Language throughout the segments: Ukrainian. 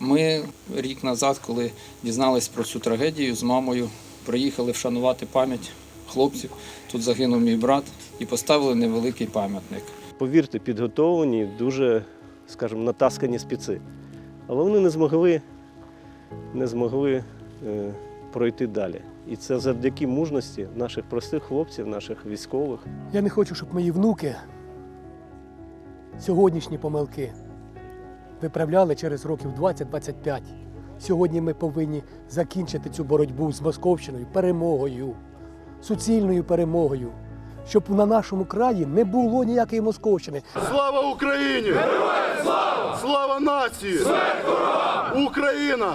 Ми рік назад, коли дізнались про цю трагедію з мамою, приїхали вшанувати пам'ять хлопців. Тут загинув мій брат і поставили невеликий пам'ятник. повірте, підготовлені, дуже, скажімо, натаскані спеці. Але вони не змогли, не змогли е, пройти далі. І це завдяки мужності наших простих хлопців, наших військових. Я не хочу, щоб мої внуки сьогоднішні помилки виправляли через років 20-25. Сьогодні ми повинні закінчити цю боротьбу з Московщиною перемогою, суцільною перемогою, щоб на нашому краї не було ніякої Московщини. Слава Україні! Героям слава! Слава нації! Смерть ворогам! Україна!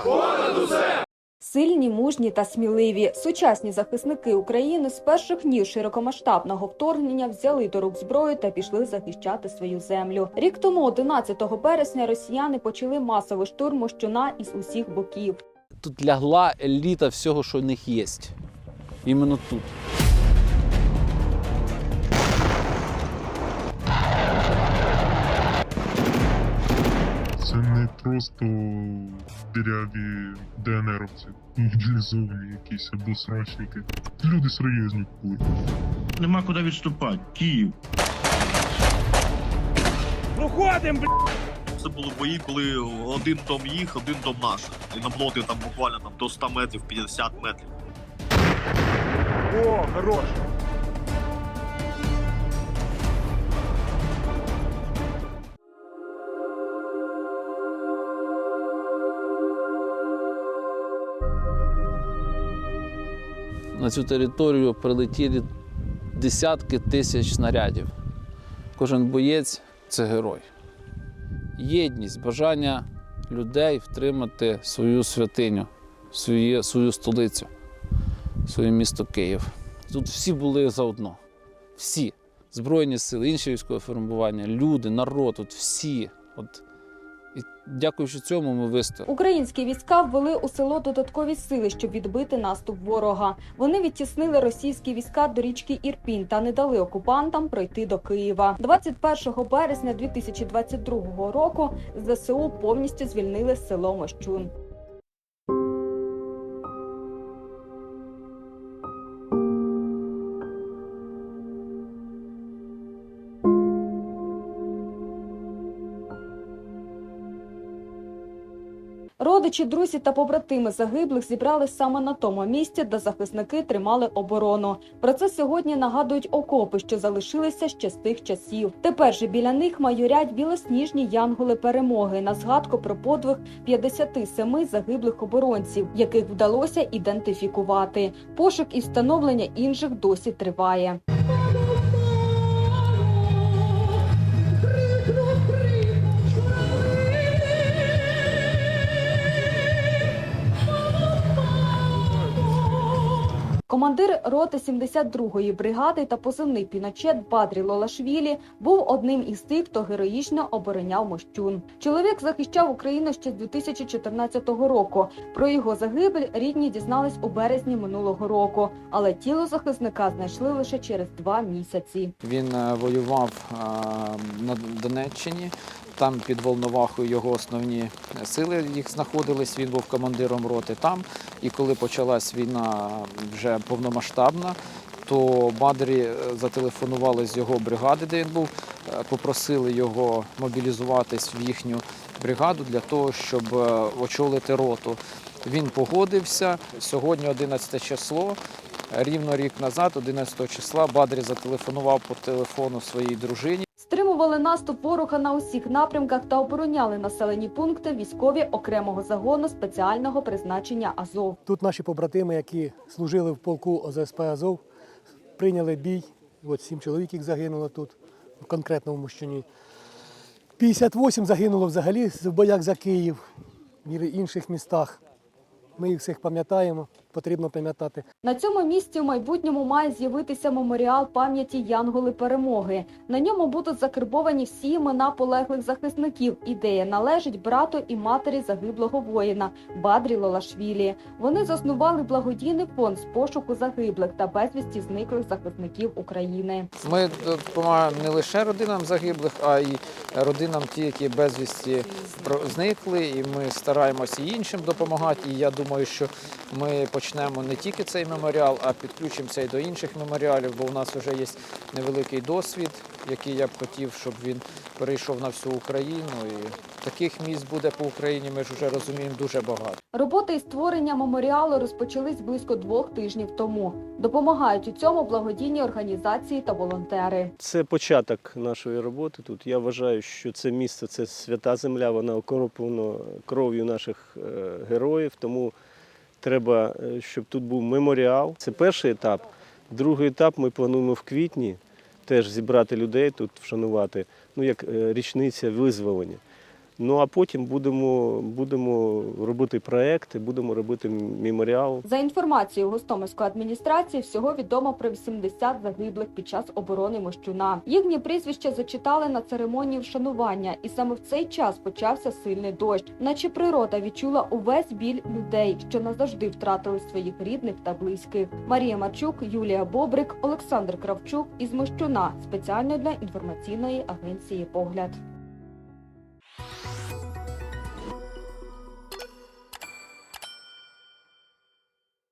Сильні, мужні та сміливі сучасні захисники України з перших днів широкомасштабного вторгнення взяли до рук зброю та пішли захищати свою землю. Рік тому, 11 березня, росіяни почали масовий штурм Мощуна із усіх боків. Тут лягла еліта всього, що в них є. Іменно тут. Не просто діряві ДНРовці, мобілізовані якісь або срочники. Люди серйозні кури. Нема куди відступати. Київ. Це були бої, коли один дом їх, один дом наш. І наблоти там буквально там до 100 метрів, 50 метрів. На цю територію прилетіли десятки тисяч снарядів. Кожен боєць це герой. Єдність, бажання людей втримати свою святиню, свою, свою столицю, своє місто Київ. Тут всі були заодно. Всі. Збройні сили, інші військові формування, люди, народ, от всі. От. І дякуючи цьому ми вистояли. Українські війська ввели у село додаткові сили, щоб відбити наступ ворога. Вони відтіснили російські війська до річки Ірпінь та не дали окупантам пройти до Києва. 21 березня 2022 року ЗСУ повністю звільнили село Мощун. Родичі, друзі та побратими загиблих зібрались саме на тому місці, де захисники тримали оборону. Про це сьогодні нагадують окопи, що залишилися ще з тих часів. Тепер же біля них майорять білосніжні янголи перемоги на згадку про подвиг 57 загиблих оборонців, яких вдалося ідентифікувати. Пошук і встановлення інших досі триває. Командир роти 72-ї бригади та позивний піночет Бадрі Лолашвілі був одним із тих, хто героїчно обороняв Мощун. Чоловік захищав Україну ще з 2014 року. Про його загибель рідні дізнались у березні минулого року, але тіло захисника знайшли лише через два місяці. Він е, воював е, на Донеччині. Там під Волновахою його основні сили їх знаходились. Він був командиром роти там. І коли почалась війна вже повномасштабна, то Бадрі е, зателефонували з його бригади, де він був, е, попросили його мобілізуватись в їхню бригаду для того, щоб е, очолити роту. Він погодився. Сьогодні 11 число. Рівно рік назад, 11 числа, Бадрі зателефонував по телефону своїй дружині. Стримували наступ ворога на усіх напрямках та обороняли населені пункти військові окремого загону спеціального призначення Азов. Тут наші побратими, які служили в полку ОЗСП Азов, прийняли бій. От сім чоловік їх загинуло тут, в конкретному Мощуні. 58 загинуло взагалі в боях за Київ в інших містах. Ми їх всіх пам'ятаємо. Потрібно пам'ятати. На цьому місці в майбутньому має з'явитися меморіал пам'яті Янголи перемоги. На ньому будуть закарбовані всі імена полеглих захисників. Ідея належить брату і матері загиблого воїна Бадрі Лолашвілі. Вони заснували благодійний фонд з пошуку загиблих та безвісті зниклих захисників України. Ми допомагаємо не лише родинам загиблих, а й родинам ті, які безвісті про- зникли, і ми стараємося і іншим допомагати. І я думаю, що ми почнемо не тільки цей меморіал, а підключимося і до інших меморіалів, бо у нас вже є невеликий досвід, який я б хотів, щоб він перейшов на всю Україну. І таких місць буде по Україні. Ми ж вже розуміємо дуже багато. Роботи із створення меморіалу розпочались близько двох тижнів тому. Допомагають у цьому благодійні організації та волонтери. Це початок нашої роботи тут. Я вважаю, що це місце це свята земля, вона окроплена кров'ю наших е, героїв. Тому треба, е, щоб тут був меморіал. Це перший етап. Другий етап ми плануємо в квітні теж зібрати людей тут, вшанувати, ну як е, річниця визволення. Ну а потім будемо, будемо робити проекти, будемо робити меморіал. За інформацією Гостомельської адміністрації, всього відомо про 80 загиблих під час оборони Мощуна. Їхні прізвища зачитали на церемонії вшанування, і саме в цей час почався сильний дощ, наче природа відчула увесь біль людей, що назавжди втратили своїх рідних та близьких. Марія Марчук, Юлія Бобрик, Олександр Кравчук із Мощуна спеціально для інформаційної агенції Погляд.